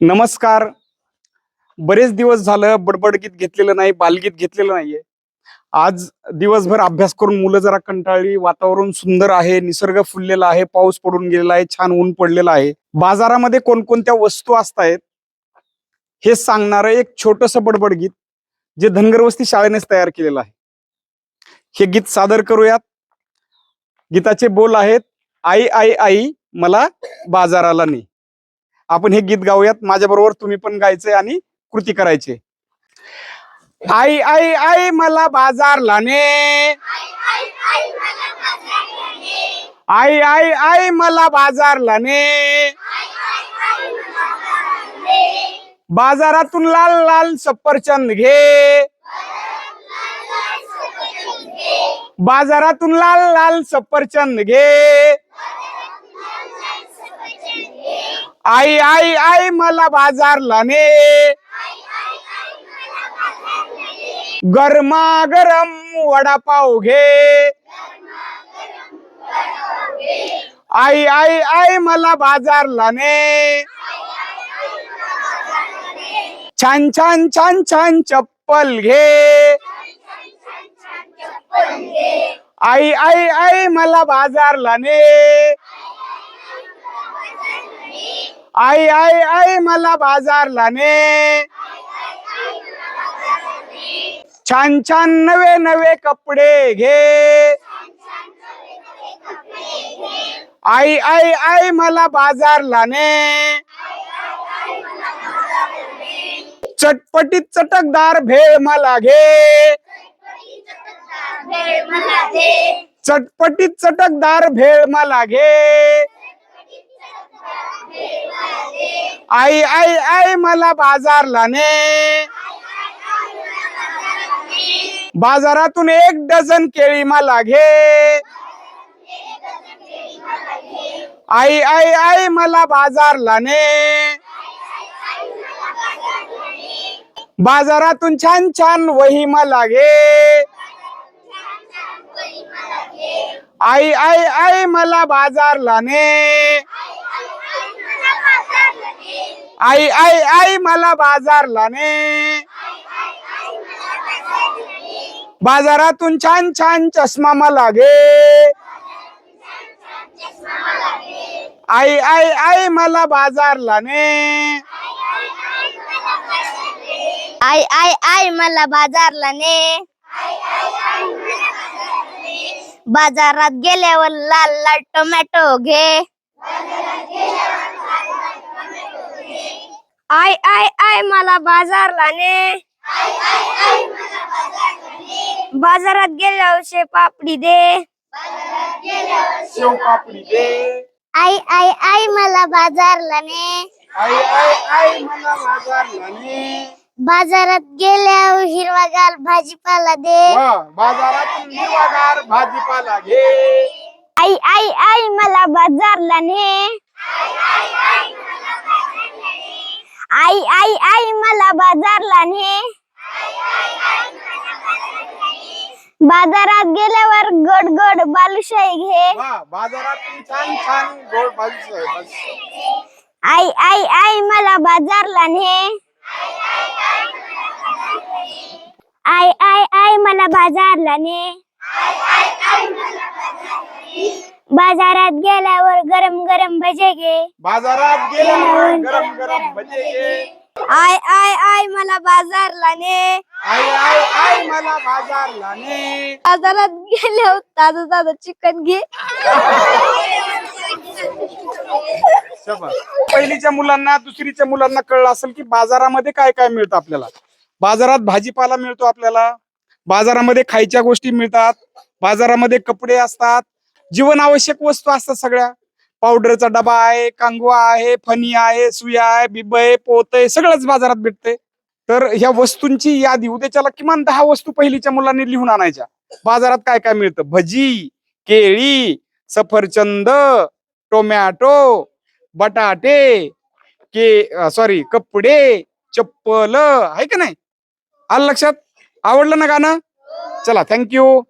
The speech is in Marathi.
नमस्कार. बरेच दिवस झालं बडबड गीत घेतलेलं नाही बालगीत घेतलेलं नाहीये. आज दिवसभर अभ्यास करून मुलं जरा कंटाळली वातावरण सुंदर आहे निसर्ग फुललेला आहे पाऊस पडून गेलेला आहे छान ऊन पडलेलं आहे. बाजारामध्ये कोणकोणत्या वस्तू असतायत हे सांगणारं एक छोटस बडबड गीत जे धनगर वस्ती शाळेनेच तयार केलेलं आहे. हे गीत सादर करूयात. गीताचे बोल आहेत आई आई आई मला बाजाराला नाही आपण हे गीत गाऊयात. माझ्याबरोबर तुम्ही पण गायचंय आणि कृती करायचे आई आई आई मला बाजारला ने. आई आई आई मला बाजारला ने. बाजारातून लाल लाल सफरचंद घे. बाजारातून लाल लाल सफरचंद घे. आई आई आई मला बाजारला ने. गरमा गरम वडापाव घे. आई आई आई मला बाजारला ने. छान छान छान छान चप्पल घे. आई आई आई मला बाजारला ने. आई आई आई मला बाजारला ने. छान छान नवे नवे कपडे घे. आई आई आई मला बाजारला ने. चटपटीत चटकदार भेळ मला घे. चटपटीत चटकदार भेळ मला घे. आई आई आई मला बाजारला ने. बाजारातून एक डझन केळी मला घे. आई आई आई मला बाजारला ने. बाजारातून छान छान वही मला घे. आई आई आई मला बाजारला ने. आई आई आई मला बाजारला ने. बाजारातून छान छान चष्मा मला घे. आई आई आई मला बाजारला ने. आई आई आई मला बाजारला ने. बाजारात गेल्यावर लाल लाल टोमॅटो घे. आई आई आई मला बाजारला ने. बाजारात गेल्यावर शे पापडी दे. शेव पापडी दे. आई आई आई मला बाजारला ने. आई आई आई मला बाजारला ने. बाजारात गेल्यावर हिरवागार भाजीपाला दे. बाजारातून हिरवागार भाजीपाला घे. आई आई आई मला बाजारला ने. आई आई आई मला बाजारला ने बाजारात गेल्यावर गोड गोड बालुशाही घे. वा, बाजारातून छान छान गोड आहे. आई आई आई मला बाजारला ने आई आई आई मला बाजारला ने बाजारात गेल्यावर गरम गरम भजे घे. बाजारात गेल्यावर गरम गरम भजे घे. आय आय आय मला बाजारला ने. आई आई आई मला बाजारला ने. बाजारात गेल्यावर ताजं ताजं चिकन घे. शाबास. पहिलीच्या मुलांना दुसरीच्या मुलांना कळलं असेल की बाजारामध्ये काय काय मिळतं आपल्याला? बाजारात भाजीपाला मिळतो आपल्याला. बाजारामध्ये खायच्या गोष्टी मिळतात. बाजारामध्ये कपडे असतात. जीवन आवश्यक वस्तू असतात सगळ्या. पावडरचा डबा आहे कांगवा आहे फणी आहे सुया आहे बिब आहे पोत आहे सगळंच बाजारात भेटते तर ह्या वस्तूंची यादी उद्याच्याला किमान दहा वस्तू पहिलीच्या मुलांनी लिहून आणायच्या. बाजारात काय काय मिळतं? भजी केळी सफरचंद टोमॅटो बटाटे के सॉरी कपडे चप्पल आहे का नाही? आलं लक्षात? आवडलं ना गाणं? चला थँक्यू